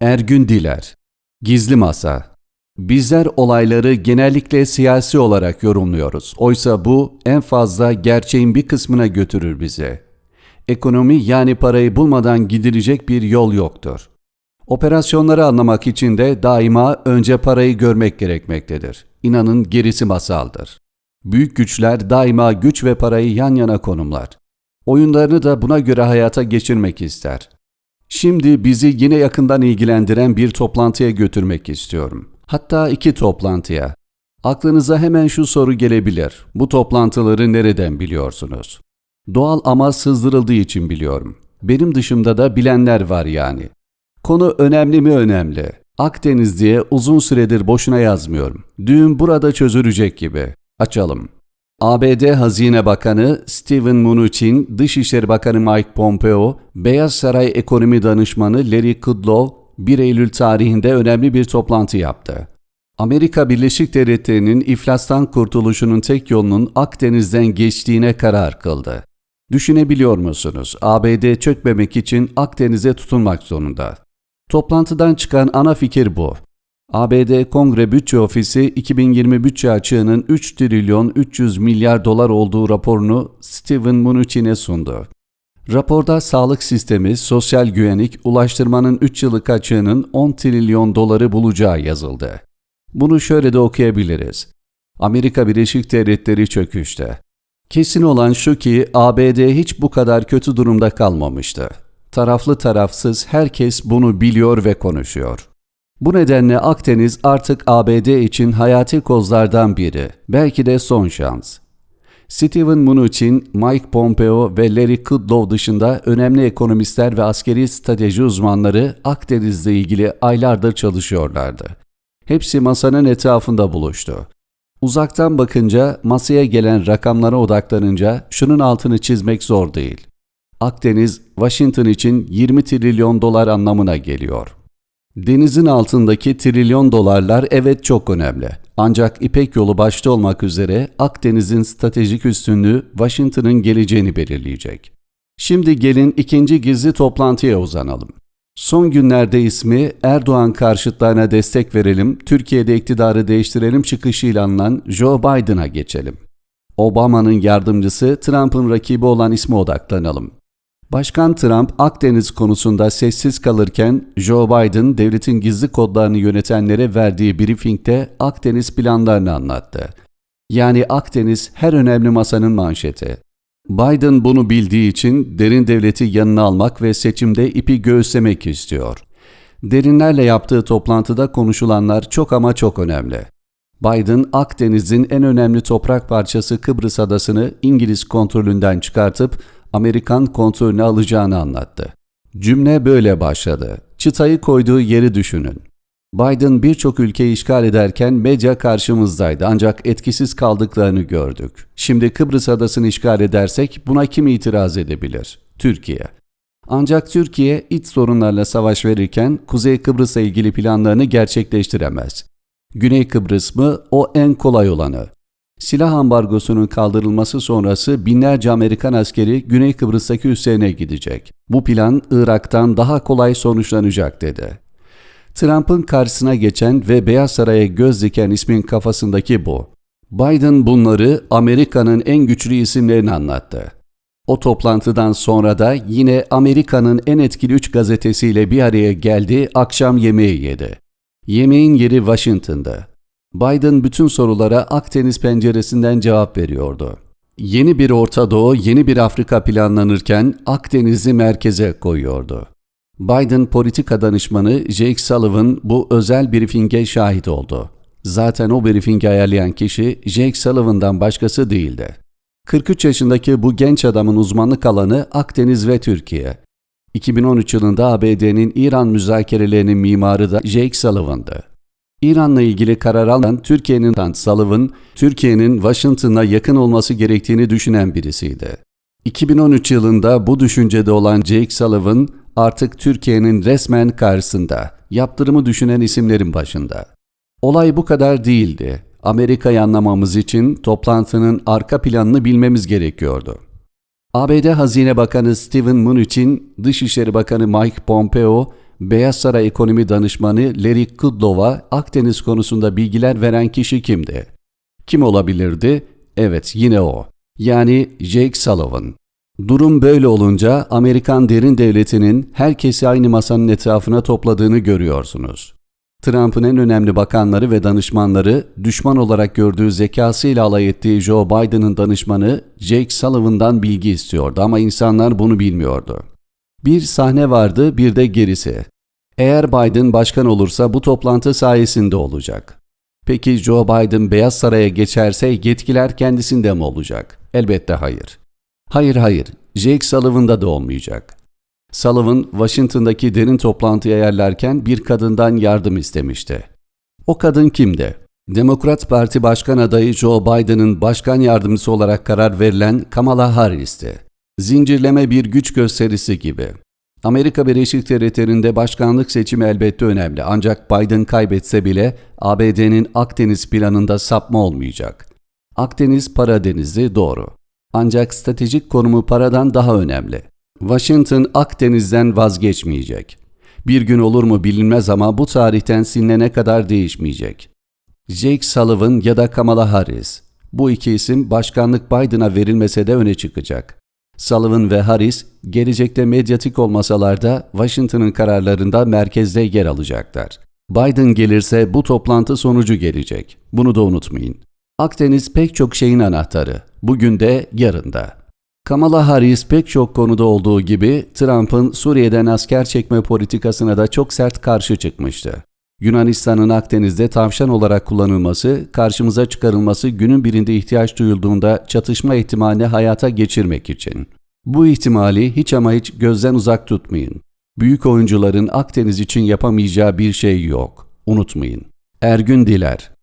Ergün Diler Gizli Masa Bizler olayları genellikle siyasi olarak yorumluyoruz. Oysa bu en fazla gerçeğin bir kısmına götürür bizi. Ekonomi yani parayı bulmadan gidilecek bir yol yoktur. Operasyonları anlamak için de daima önce parayı görmek gerekmektedir. İnanın gerisi masaldır. Büyük güçler daima güç ve parayı yan yana konumlar. Oyunlarını da buna göre hayata geçirmek ister. Şimdi bizi yine yakından ilgilendiren bir toplantıya götürmek istiyorum. Hatta iki toplantıya. Aklınıza hemen şu soru gelebilir. Bu toplantıları nereden biliyorsunuz? Doğal ama sızdırıldığı için biliyorum. Benim dışımda da bilenler var yani. Konu önemli mi önemli? Akdeniz diye uzun süredir boşuna yazmıyorum. Düğün burada çözülecek gibi. Açalım. ABD Hazine Bakanı Steven Mnuchin, Dışişleri Bakanı Mike Pompeo, Beyaz Saray Ekonomi Danışmanı Larry Kudlow 1 Eylül tarihinde önemli bir toplantı yaptı. Amerika Birleşik Devletleri'nin iflastan kurtuluşunun tek yolunun Akdeniz'den geçtiğine karar kıldı. Düşünebiliyor musunuz? ABD çökmemek için Akdeniz'e tutunmak zorunda. Toplantıdan çıkan ana fikir bu. ABD Kongre Bütçe Ofisi 2020 bütçe açığının 3 trilyon 300 milyar dolar olduğu raporunu Steven Mnuchin'e sundu. Raporda sağlık sistemi, sosyal güvenlik, ulaştırmanın 3 yıllık açığının 10 trilyon doları bulacağı yazıldı. Bunu şöyle de okuyabiliriz. Amerika Birleşik Devletleri çöküşte. Kesin olan şu ki ABD hiç bu kadar kötü durumda kalmamıştı. Taraflı tarafsız herkes bunu biliyor ve konuşuyor. Bu nedenle Akdeniz artık ABD için hayati kozlardan biri, belki de son şans. Steven Mnuchin, Mike Pompeo ve Larry Kudlow dışında önemli ekonomistler ve askeri strateji uzmanları Akdeniz'le ilgili aylardır çalışıyorlardı. Hepsi masanın etrafında buluştu. Uzaktan bakınca, masaya gelen rakamlara odaklanınca şunun altını çizmek zor değil. Akdeniz, Washington için 20 trilyon dolar anlamına geliyor. Denizin altındaki trilyon dolarlar evet çok önemli. Ancak İpek yolu başta olmak üzere Akdeniz'in stratejik üstünlüğü Washington'ın geleceğini belirleyecek. Şimdi gelin ikinci gizli toplantıya uzanalım. Son günlerde ismi Erdoğan karşıtlarına destek verelim, Türkiye'de iktidarı değiştirelim çıkışıyla anılan Joe Biden'a geçelim. Obama'nın yardımcısı Trump'ın rakibi olan isme odaklanalım. Başkan Trump Akdeniz konusunda sessiz kalırken Joe Biden devletin gizli kodlarını yönetenlere verdiği briefingde Akdeniz planlarını anlattı. Yani Akdeniz her önemli masanın manşeti. Biden bunu bildiği için derin devleti yanına almak ve seçimde ipi göğüslemek istiyor. Derinlerle yaptığı toplantıda konuşulanlar çok ama çok önemli. Biden, Akdeniz'in en önemli toprak parçası Kıbrıs adasını İngiliz kontrolünden çıkartıp Amerikan kontrolünü alacağını anlattı. Cümle böyle başladı. Çıtayı koyduğu yeri düşünün. Biden birçok ülkeyi işgal ederken medya karşımızdaydı ancak etkisiz kaldıklarını gördük. Şimdi Kıbrıs adasını işgal edersek buna kim itiraz edebilir? Türkiye. Ancak Türkiye iç sorunlarla savaş verirken Kuzey Kıbrıs'a ilgili planlarını gerçekleştiremez. Güney Kıbrıs mı? O en kolay olanı. Silah ambargosunun kaldırılması sonrası binlerce Amerikan askeri Güney Kıbrıs'taki üslerine gidecek. Bu plan Irak'tan daha kolay sonuçlanacak dedi. Trump'ın karşısına geçen ve Beyaz Saray'a göz diken ismin kafasındaki bu. Biden bunları Amerika'nın en güçlü isimlerini anlattı. O toplantıdan sonra da yine Amerika'nın en etkili üç gazetesiyle bir araya geldi, akşam yemeği yedi. Yemeğin yeri Washington'da. Biden bütün sorulara Akdeniz penceresinden cevap veriyordu. Yeni bir Orta Doğu, yeni bir Afrika planlanırken Akdeniz'i merkeze koyuyordu. Biden politika danışmanı Jake Sullivan bu özel briefinge şahit oldu. Zaten o briefingi ayarlayan kişi Jake Sullivan'dan başkası değildi. 43 yaşındaki bu genç adamın uzmanlık alanı Akdeniz ve Türkiye. 2013 yılında ABD'nin İran müzakerelerinin mimarı da Jake Sullivan'dı. İran'la ilgili karar alan Türkiye'nin Sullivan, Türkiye'nin Washington'a yakın olması gerektiğini düşünen birisiydi. 2013 yılında bu düşüncede olan Jake Sullivan artık Türkiye'nin resmen karşısında, yaptırımı düşünen isimlerin başında. Olay bu kadar değildi. Amerika'yı anlamamız için toplantının arka planını bilmemiz gerekiyordu. ABD Hazine Bakanı Steven Mnuchin, Dışişleri Bakanı Mike Pompeo, Beyaz Saray Ekonomi Danışmanı Larry Kudlow'a Akdeniz konusunda bilgiler veren kişi kimdi? Kim olabilirdi? Evet yine o. Yani Jake Sullivan. Durum böyle olunca Amerikan derin devletinin herkesi aynı masanın etrafına topladığını görüyorsunuz. Trump'ın en önemli bakanları ve danışmanları düşman olarak gördüğü zekasıyla alay ettiği Joe Biden'ın danışmanı Jake Sullivan'dan bilgi istiyordu ama insanlar bunu bilmiyordu. Bir sahne vardı bir de gerisi. Eğer Biden başkan olursa bu toplantı sayesinde olacak. Peki Joe Biden Beyaz Saray'a geçerse yetkiler kendisinde mi olacak? Elbette hayır. Hayır hayır, Jake Sullivan'da da olmayacak. Sullivan, Washington'daki derin toplantıya yerlerken bir kadından yardım istemişti. O kadın kimdi? Demokrat Parti Başkan adayı Joe Biden'ın başkan yardımcısı olarak karar verilen Kamala Harris'ti. Zincirleme bir güç gösterisi gibi. Amerika Birleşik Devletleri'nde başkanlık seçimi elbette önemli ancak Biden kaybetse bile ABD'nin Akdeniz planında sapma olmayacak. Akdeniz para denizi doğru. Ancak stratejik konumu paradan daha önemli. Washington Akdeniz'den vazgeçmeyecek. Bir gün olur mu bilinmez ama bu tarihten silinene kadar değişmeyecek. Jake Sullivan ya da Kamala Harris. Bu iki isim başkanlık Biden'a verilmese de öne çıkacak. Sullivan ve Harris gelecekte medyatik olmasalar da Washington'ın kararlarında merkezde yer alacaklar. Biden gelirse bu toplantı sonucu gelecek. Bunu da unutmayın. Akdeniz pek çok şeyin anahtarı. Bugün de yarın da. Kamala Harris pek çok konuda olduğu gibi Trump'ın Suriye'den asker çekme politikasına da çok sert karşı çıkmıştı. Yunanistan'ın Akdeniz'de tavşan olarak kullanılması, karşımıza çıkarılması günün birinde ihtiyaç duyulduğunda çatışma ihtimalini hayata geçirmek için. Bu ihtimali hiç ama hiç gözden uzak tutmayın. Büyük oyuncuların Akdeniz için yapamayacağı bir şey yok. Unutmayın. Ergün Diler